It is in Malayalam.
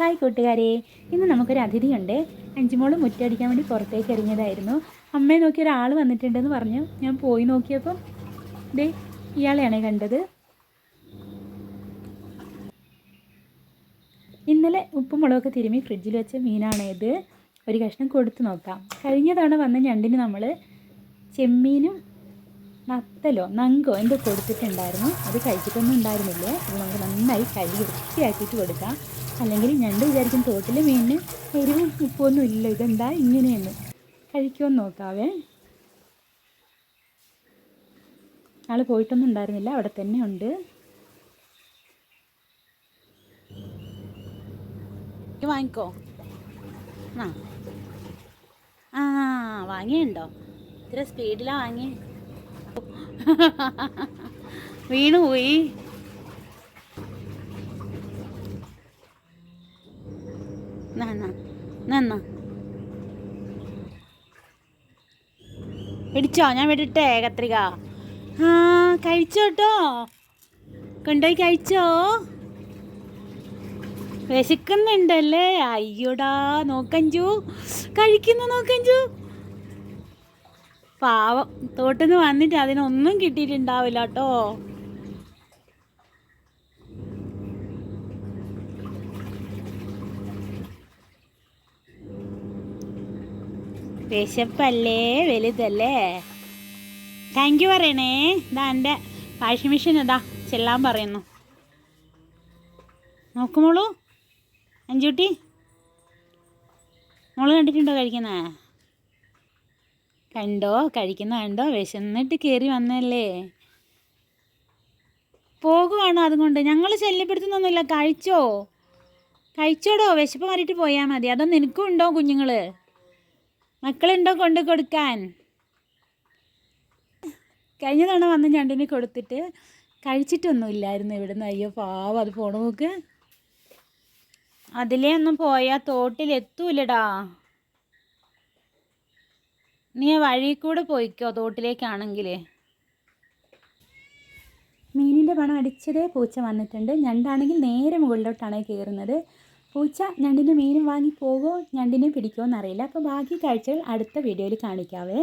ഹായ് കൂട്ടുകാരെ. ഇന്ന് നമുക്കൊരു അതിഥിയുണ്ട്. അഞ്ചുമോൾ മുറ്റടിക്കാൻ വേണ്ടി പുറത്തേക്ക് ഇറങ്ങിയതായിരുന്നു. അമ്മയെ നോക്കി ഒരാൾ വന്നിട്ടുണ്ടെന്ന് പറഞ്ഞു. ഞാൻ പോയി നോക്കിയപ്പോൾ ദേ ഇയാളെയാണ് കണ്ടത്. ഇന്നലെ ഉപ്പും മുളകൊക്കെ തിരുമ്മി ഫ്രിഡ്ജിൽ വെച്ച മീനാണ് ഇത്. ഒരു കഷ്ണം കൊടുത്തു നോക്കാം. കഴിഞ്ഞ തവണ വന്ന ഞണ്ടിന് നമ്മൾ ചെമ്മീനും നത്തലോ നങ്കോ എന്തോ കൊടുത്തിട്ടുണ്ടായിരുന്നു. അത് കഴിച്ചിട്ടൊന്നും ഉണ്ടായിരുന്നില്ല. അത് നമുക്ക് നന്നായി കഴുകി വൃത്തിയാക്കിയിട്ട് കൊടുക്കാം. അല്ലെങ്കിൽ ഞണ്ട് വിചാരിക്കും തോട്ടിൽ മീനിന് എരിവും ഉപ്പൊന്നും ഇല്ല. ഇതെന്താ ഇങ്ങനെയെന്ന്. കഴിക്കുമെന്ന് നോക്കാവേ. ആൾ പോയിട്ടൊന്നും ഉണ്ടായിരുന്നില്ല. അവിടെ തന്നെ ഉണ്ട്. വാങ്ങിക്കോ. ആ. ആ വാങ്ങിയുണ്ടോ ഇത്ര സ്പീഡിലാണ് വാങ്ങി വീണു പോയി. നന്ന പിടിച്ചോ ഞാൻ വിടട്ടെ കത്രിക. ആ കഴിച്ചോട്ടോ കൊണ്ടുപോയി കഴിച്ചോ. വിശക്കുന്നുണ്ടല്ലേ. അയ്യോടാ നോക്കഞ്ചു. കഴിക്കുന്ന നോക്കഞ്ചു. പാവം. തോട്ടിന്ന് വന്നിട്ട് അതിനൊന്നും കിട്ടിയിട്ടുണ്ടാവില്ല കേട്ടോ വിശപ്പല്ലേ? വലുതല്ലേ? താങ്ക് യു പറയണേ. ഇതാ എന്റെ വാഷിംഗ് മെഷീൻ ഇതാ ചെല്ലാൻ പറയുന്നു. നോക്കുമോളൂ അഞ്ചുട്ടി. മോൾ കണ്ടിട്ടുണ്ടോ കഴിക്കുന്നേ? കണ്ടോ? കഴിക്കുന്ന കണ്ടോ? വിശന്നിട്ട് കയറി വന്നല്ലേ? പോകുവാണോ അതുകൊണ്ട്? ഞങ്ങൾ ശല്യപ്പെടുത്തുന്നൊന്നുമില്ല. കഴിച്ചോ? കഴിച്ചോടോ? വിശപ്പ് മാറിയിട്ട് പോയാൽ മതി. അതോ നിനക്കും ഉണ്ടോ കുഞ്ഞുങ്ങൾ മക്കളുണ്ടോ കൊണ്ട് കൊടുക്കാൻ? കഴിഞ്ഞ തവണ വന്ന് ഞണ്ടിനെ കൊടുത്തിട്ട് കഴിച്ചിട്ടൊന്നുമില്ലായിരുന്നു ഇവിടുന്ന്. അയ്യോ പാവം. അത് പോണ നോക്ക്. അതിലേ ഒന്നും പോയാൽ തോട്ടിലെത്തൂലടാ. നീ വഴി കൂടെ പോയിക്കോ തോട്ടിലേക്കാണെങ്കിലേ. മീനിന്റെ പണം അടിച്ചതേ പൂച്ച വന്നിട്ടുണ്ട്. ഞണ്ടാണെങ്കിൽ നേരെ മുകളിലോട്ടാണ് കയറുന്നത്. പൂച്ച ഞണ്ടിന്റെ മീനും വാങ്ങി പോകുമോ ഞണ്ടിനെ പിടിക്കുമോ എന്നറിയില്ല. അപ്പോൾ ബാക്കി കാഴ്ചകൾ അടുത്ത വീഡിയോയിൽ കാണിക്കാവേ.